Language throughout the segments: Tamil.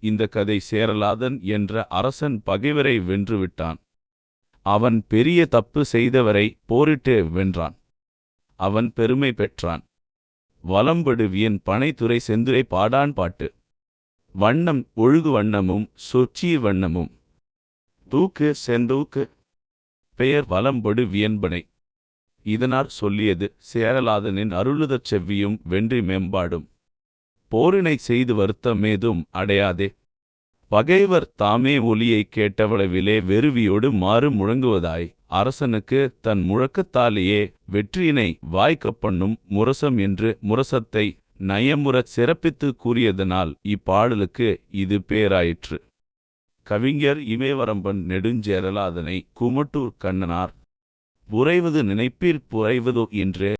இந்த கதை சேரலாதன் என்ற அரசன் பகைவரை வென்றுவிட்டான். அவன் பெரிய தப்பு செய்தவரை போரிட்டு வென்றான். அவன் பெருமை பெற்றான். வலம்படு வியன் பனைத்துறை செந்துரை பாடான் பாட்டு. வண்ணம் ஒழுகு வண்ணமும் சொச்சீர் வண்ணமும். தூக்கு செந்தூக்கு. பெயர் வலம்படு வியன்பனை இதனார் சொல்லியது சேரலாதனின் அருளுதற் செவ்வியும் வென்றி மேம்பாடும். போரினை செய்து வருத்தமேதும் அடையாதே. பகைவர் தாமே ஒலியைக் கேட்டவளவிலே வெறுவியோடு மாறு முழங்குவதாய். அரசனுக்கு தன் முழக்கத்தாலேயே வெற்றியினை வாய்க்கப் பண்ணும் முரசம் என்று முரசத்தை நயமுறச் சிறப்பித்து கூறியதனால் இப்பாடலுக்கு இது பேராயிற்று. கவிஞர் இமயவரம்பன் நெடுஞ்சேரலாதனை குமட்டூர் கண்ணனார். புரைவது நினைப்பீர் புரைவதோ என்று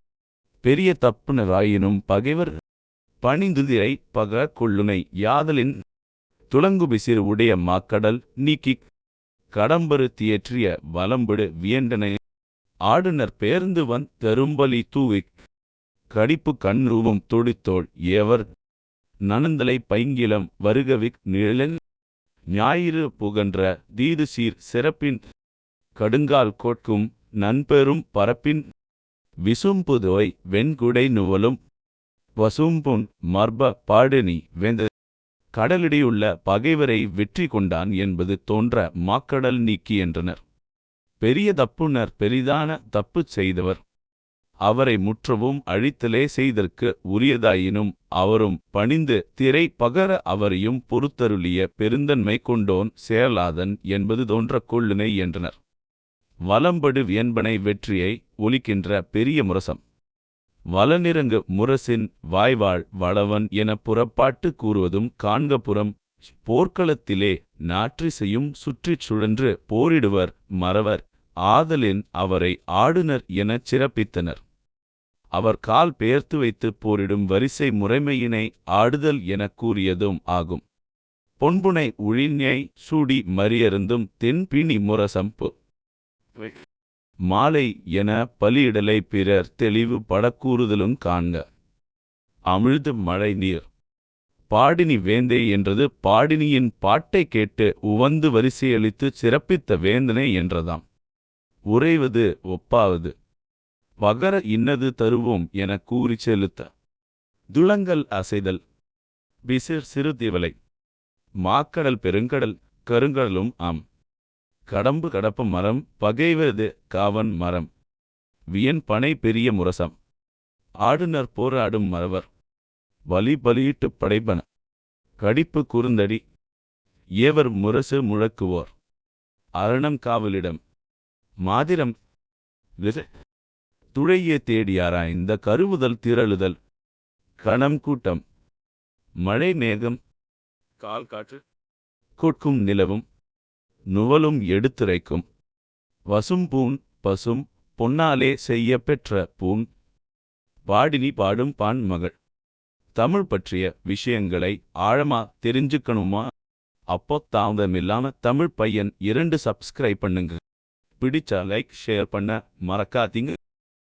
பெரிய தப்புனராயினும் பகைவர் பணிந்துதிரை பக கொள்ளுனை யாதலின் துளங்குபிசிறு உடைய மாக்கடல் நீக்கிக் கடம்பரு தியற்றிய வலம்படு வியண்டனை ஆடுனர் பேர்ந்து வந் தரும்பலி தூவிக் கடிப்பு கண்ரூபம் துடித்தோள் ஏவர் நனந்தலை பைங்கிலம் வருகவிக் நிழலன் ஞாயிறு புகன்ற தீது சீர் சிறப்பின் கடுங்கால் கோட்கும் நன்பெரும் பரப்பின் விசும்புதோய் வெண்குடை நுவலும் வசும்புன் மர்ப பாடினி வெந்த கடலிடையுள்ள பகைவரை வெற்றி கொண்டான் என்பது தோன்ற மாக்கடல் நீக்கி என்றனர். பெரிய தப்புனர் பெரிதான தப்புச் செய்தவர். அவரை முற்றவும் அழித்தலே செய்தற்கு உரியதாயினும் அவரும் பணிந்து திரை பகர அவரையும் பொறுத்தருளிய பெருந்தன்மை கொண்டோன் சேரலாதன் என்பது தோன்ற கொள்ளுனை என்றனர். வலம்படு வியன்பனை வெற்றியை ஒலிக்கின்ற பெரிய முரசம். வலனிறங்கு முரசின் வாய்வாள் வளவன் என புறப்பாட்டு கூறுவதும் காண்கப்புறம் போர்க்களத்திலே நாற்றிசையும் சுற்றிச் சுழன்று போரிடுவர் மறவர் ஆதலின் அவரை ஆடுனர் எனச் சிறப்பித்தனர். அவர் கால் பெயர்த்து வைத்து போரிடும் வரிசை முறைமையினை ஆடுதல் எனக் கூறியதும் ஆகும். பொன்புனை உழிஞை சூடி மறியருந்தும் தென்பிணி முரசம்பு. மாலை என பலியிடலை பிறர் தெளிவு படக்கூறுதலும் காண்க. அமிழ்து மழை நீர். பாடினி வேந்தே என்றது பாடினியின் பாட்டை கேட்டு உவந்து வரிசையளித்து சிறப்பித்த வேந்தனை என்றதாம். உறைவது ஒப்பாவது. வகர இன்னது தருவோம் என கூறி செலுத்த. துளங்கல் அசைதல். பிசிர் சிறு திவலை. மாக்கடல் பெருங்கடல் கருங்கடலும் ஆம். கடம்பு கடப்ப மரம் பகைவது காவன் மரம். வியன் பனை பெரிய முரசம். ஆடுனர் போராடும் மறவர் வலி பலியிட்டு படைப்பன. கடிப்பு குறுந்தடி. ஏவர் முரசு முழக்குவோர். அரணம் காவலிடம். மாதிரம். துழையே தேடியாரா இந்த கருவுதல் திரளுதல். கணம் கூட்டம். மழை மேகம். கால் காற்று. கொட்கும் நிலவும். நுவலும் எடுத்துரைக்கும். வசும்பூண் பசும் பொன்னாலே செய்ய பெற்ற பூண். பாடினி பாடும் பான் மகள். தமிழ் பற்றிய விஷயங்களை ஆழமா தெரிஞ்சுக்கணுமா? அப்போ தாமதமில்லாம தமிழ் பையன் இரண்டு சப்ஸ்கிரைப் பண்ணுங்க. பிடிச்சா லைக் ஷேர் பண்ண மறக்காதீங்க.